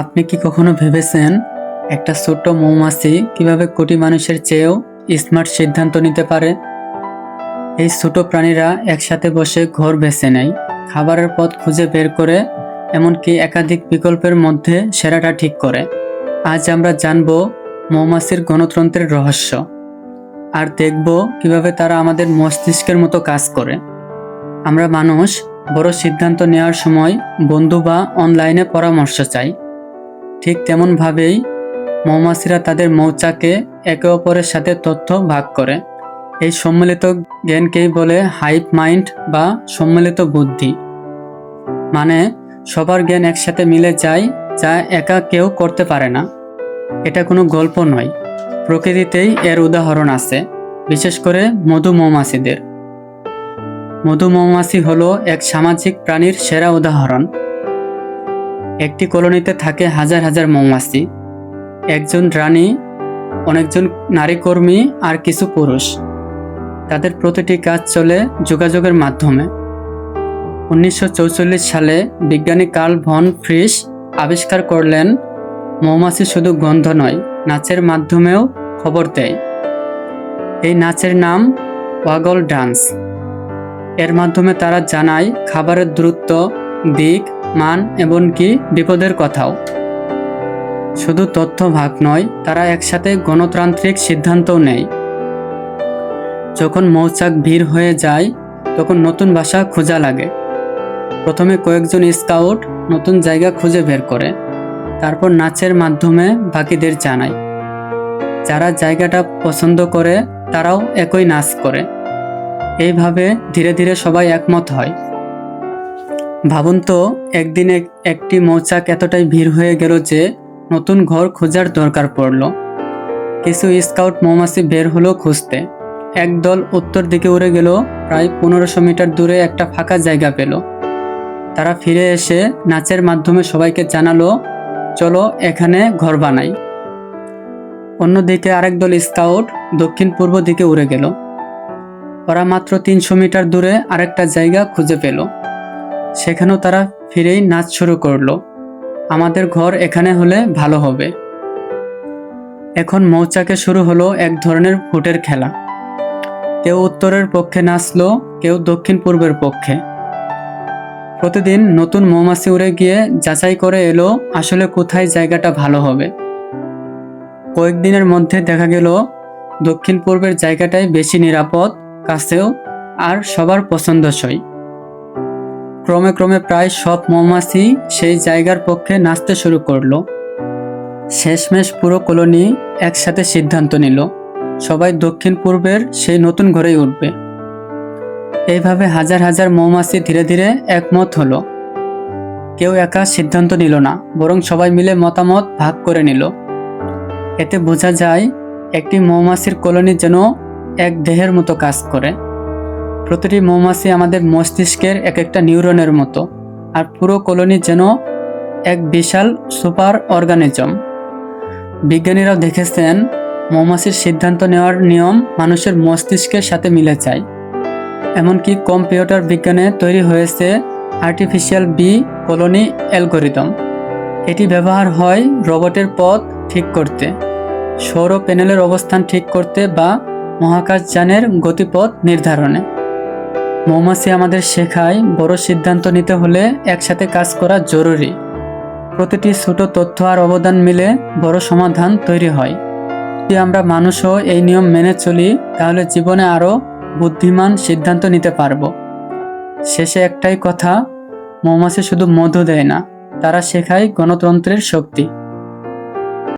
আপনি কি কখনো ভেবেছেন একটা ছোট্ট মৌমাছি কীভাবে কোটি মানুষের চেয়েও স্মার্ট সিদ্ধান্ত নিতে পারে? এই ছোট প্রাণীরা একসাথে বসে ঘর বেছে নেয়, খাবারের পথ খুঁজে বের করে, এমনকি একাধিক বিকল্পের মধ্যে সেরাটা ঠিক করে। আজ আমরা জানব মৌমাছির গণতন্ত্রের রহস্য, আর দেখব কীভাবে তারা আমাদের মস্তিষ্কের মতো কাজ করে। আমরা মানুষ বড় সিদ্ধান্ত নেওয়ার সময় বন্ধু বা অনলাইনে পরামর্শ চাই। ঠিক তেমনভাবেই মৌমাছিরা তাদের মৌচাকে একে অপরের সাথে তথ্য ভাগ করে। এই সম্মিলিত জ্ঞানকেই বলে হাইপ মাইন্ড বা সম্মিলিত বুদ্ধি। মানে সবার জ্ঞান একসাথে মিলে যায় যা একা কেউ করতে পারে না। এটা কোনো গল্প নয়। প্রকৃতিতেই এর উদাহরণ আছে, বিশেষ করে মধু মৌমাছিদের। মধু মৌমাছি হলো এক সামাজিক প্রাণীর সেরা উদাহরণ। একটি কলোনিতে থাকে হাজার হাজার মৌমাছি, একজন রানী, অনেকজন নারী কর্মী আর কিছু পুরুষ। তাদের প্রতিটি কাজ চলে যোগাযোগের মাধ্যমে। উনিশশো সালে বিজ্ঞানী কার্ল ভন ফ্রিস আবিষ্কার করলেন, মৌমাছি শুধু গন্ধ নয়, নাচের মাধ্যমেও খবর দেয়। এই নাচের নাম ওয়াগল ডান্স। এর মাধ্যমে তারা জানায়, খাবারের দ্রুত দিক মান এমনকি বিপদের কথাও। শুধু তথ্য ভাগ নয়, তারা একসাথে গণতান্ত্রিক সিদ্ধান্তও নেয়। যখন মৌচাক ভিড় হয়ে যায়, তখন নতুন বাসা খোঁজা লাগে। প্রথমে কয়েকজন স্কাউট নতুন জায়গা খুঁজে বের করে, তারপর নাচের মাধ্যমে বাকিদের জানায়। যারা জায়গাটা পছন্দ করে, তারাও একই নাচ করে। এইভাবে ধীরে ধীরে সবাই একমত হয়। ভাবুন তো, একদিন একটি মৌচাক এতটাই ভিড় হয়ে গেল যে নতুন ঘর খোঁজার দরকার পড়ল। কিছু স্কাউট মৌমাছি বের হলো খুঁজতে। একদল উত্তর দিকে উড়ে গেল, প্রায় পনেরোশো মিটার দূরে একটা ফাঁকা জায়গা পেল। তারা ফিরে এসে নাচের মাধ্যমে সবাইকে জানালো, চলো এখানে ঘর বানাই। অন্যদিকে আরেক দল স্কাউট দক্ষিণ পূর্ব দিকে উড়ে গেল। ওরা মাত্র তিনশো মিটার দূরে আরেকটা জায়গা খুঁজে পেল। সেখানেও তারা ফিরেই নাচ শুরু করল। আমাদের ঘর এখানে হলে ভালো হবে। এখন মৌচাকে শুরু হলো এক ধরনের ফুটের খেলা। কেউ উত্তরের পক্ষে নাচলো, কেউ দক্ষিণ পূর্বের পক্ষে। প্রতিদিন নতুন মৌমাছি উড়ে গিয়ে যাচাই করে এলো, আসলে কোথায় জায়গাটা ভালো হবে। কয়েকদিনের মধ্যে দেখা গেল, দক্ষিণ পূর্বের জায়গাটাই বেশি নিরাপদ, কাছেও আর সবার পছন্দসই। ক্রমে ক্রমে প্রায় সব মৌমাছি সেই জায়গার পক্ষে নাচতে শুরু করল। শেষমেশ পুরো কলোনি একসাথে সিদ্ধান্ত নিল, সবাই দক্ষিণ পূর্বের সেই নতুন ঘরেই উঠবে। এইভাবে হাজার হাজার মৌমাছি ধীরে ধীরে একমত হলো। কেউ একা সিদ্ধান্ত নিল না, বরং সবাই মিলে মতামত ভাগ করে নিল। এতে বোঝা যায়, একটি মৌমাছির কলোনি যেন এক দেহের মতো কাজ করে। প্রতিটি মৌমাছি আমাদের মস্তিষ্কের এক একটা নিউরনের মতো, আর পুরো কলোনি যেন এক বিশাল সুপার অর্গানিজম। বিজ্ঞানীরাও দেখেছেন, মৌমাছির সিদ্ধান্ত নেওয়ার নিয়ম মানুষের মস্তিষ্কের সাথে মিলে যায়। এমনকি কম্পিউটার বিজ্ঞানে তৈরি হয়েছে আর্টিফিশিয়াল বি কলোনি অ্যালগোরিদম এটি ব্যবহার হয় রোবটের পথ ঠিক করতে, সৌর প্যানেলের অবস্থান ঠিক করতে বা মহাকাশযানের গতিপথ নির্ধারণে। মৌমাছি আমাদের শেখায় বড় সিদ্ধান্ত নিতে হলে একসাথে কাজ করা জরুরি। প্রতিটি ছোট তথ্য আর অবদান মিলে বড় সমাধান তৈরি হয়। যদি আমরা মানুষও এই নিয়ম মেনে চলি, তাহলে জীবনে আরও বুদ্ধিমান সিদ্ধান্ত নিতে পারব। শেষে একটাই কথা, মৌমাছি শুধু মধু দেয় না, তারা শেখায় গণতন্ত্রের শক্তি।